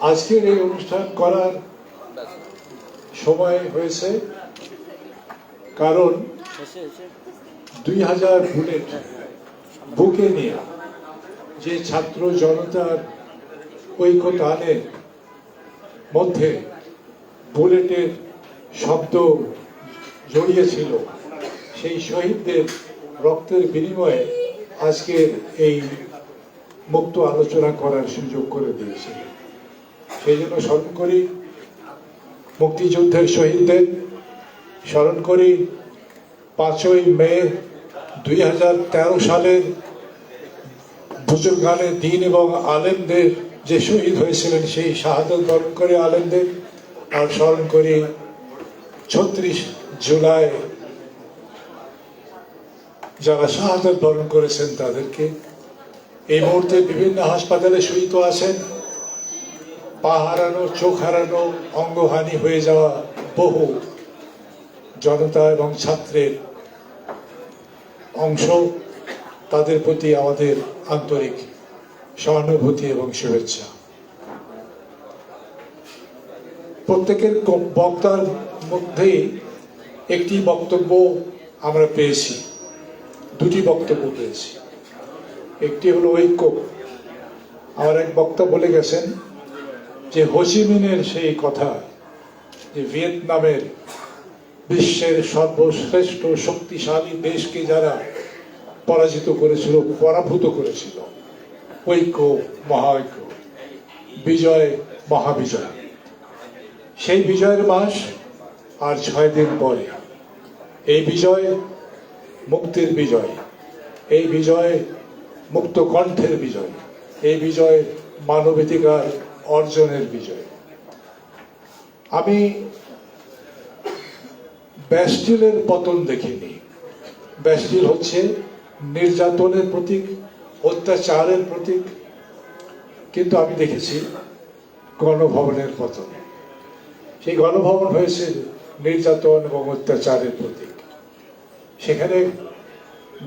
আজকের এই অনুষ্ঠান করার সময় হয়েছে কারণ দুই হাজার বুলেট বুকে নিয়ে যে ছাত্র জনতার ঐক্যতানের মধ্যে বুলেটের শব্দ জড়িয়েছিল, সেই শহীদদের রক্তের বিনিময়ে আজকের এই মুক্ত আলোচনা করার সুযোগ করে দিয়েছে। সেই জন্য স্মরণ করি, মুক্তিযুদ্ধের শহীদদের স্মরণ করি, পাঁচই মে দুই হাজার তেরো সালের বুজুর্গানের দিন এবং আলেমদের যে শহীদ হয়েছিলেন সেই শাহাদত বরণ করে আলেমদের। আর স্মরণ করি, ছত্রিশ জুলাই যারা শাহাদত বরণ করেছেন তাদেরকে এই মুহূর্তে বিভিন্ন হাসপাতালে শহীদ আছেন। পা হারানো, চোখ হারানো, অঙ্গহানি হয়ে যাওয়া বহু জনতা এবং ছাত্রের অংশ। তাদের প্রতি আমাদের আন্তরিক সহানুভূতি এবং শুভেচ্ছা। প্রত্যেকের বক্তার মধ্যেই একটি বক্তব্য আমরা পেয়েছি। দুটি বক্তব্য পেয়েছি। একটি হলো ঐক্য। আমার এক বক্তা বলে গেছেন যে হোচিমিনের সেই কথা, যে ভিয়েতনামের বিশ্বের সর্বশ্রেষ্ঠ শক্তিশালী দেশকে যারা পরাজিত করেছিল, পরাভূত করেছিল, ঐক্য, মহাঐক্য, বিজয়, মহাবিজয়। সেই বিজয়ের মাস আর ছয় দিন পরে। এই বিজয় মুক্তির বিজয়। এই বিজয় মুক্ত কণ্ঠের বিজয়। এই বিজয় মানবাধিকার অর্জনের বিজয়। আমি ব্যাস্টিলের পতন দেখিনি। ব্যাস্টিল হচ্ছে নির্যাতনের প্রতীক, অত্যাচারের প্রতীক, কিন্তু আমি দেখেছি গণভবনের পতন। সেই গণভবন হয়েছে নির্যাতন এবং অত্যাচারের প্রতীক। সেখানে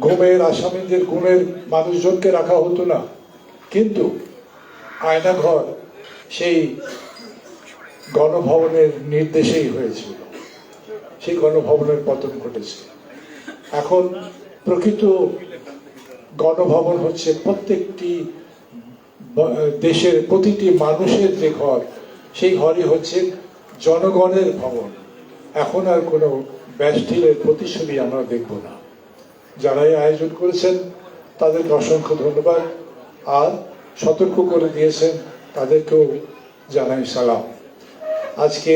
গুমের আসামিদের গুমের মানুষজনকে রাখা হতো না। কিন্তু আয়নাঘর সেই গণভবনের নির্দেশেই হয়েছিল। সেই গণভবনের পতন ঘটেছে। এখন প্রকৃত গণভবন হচ্ছে প্রত্যেকটি দেশের প্রতিটি মানুষের যে ঘর, সেই ঘরই হচ্ছে জনগণের ভবন। এখন আর কোনো ব্যাস্টিলের প্রতিচ্ছবি আমরা দেখব না। যারা এই আয়োজন করেছেন, তাদেরকে অসংখ্য ধন্যবাদ। আর সতর্ক করে দিয়েছেন, তাদেরকেও জানাই সালাম। আজকে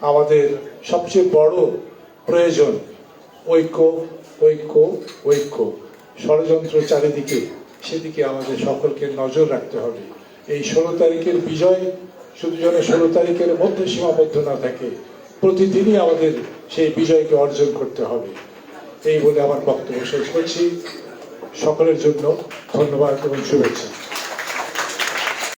আমাদের সবচেয়ে বড় প্রয়োজন ঐক্য ঐক্য ঐক্য। ষড়যন্ত্র চারিদিকে, সেদিকে আমাদের সকলকে নজর রাখতে হবে। এই ষোলো তারিখের বিজয় শুধু যেন ষোলো তারিখের মধ্যে সীমাবদ্ধ না থাকে, প্রতিদিনই আমাদের সেই বিজয়কে অর্জন করতে হবে। এই বলে আমার বক্তব্য শেষ করছি। সকলের জন্য ধন্যবাদ এবং শুভেচ্ছা।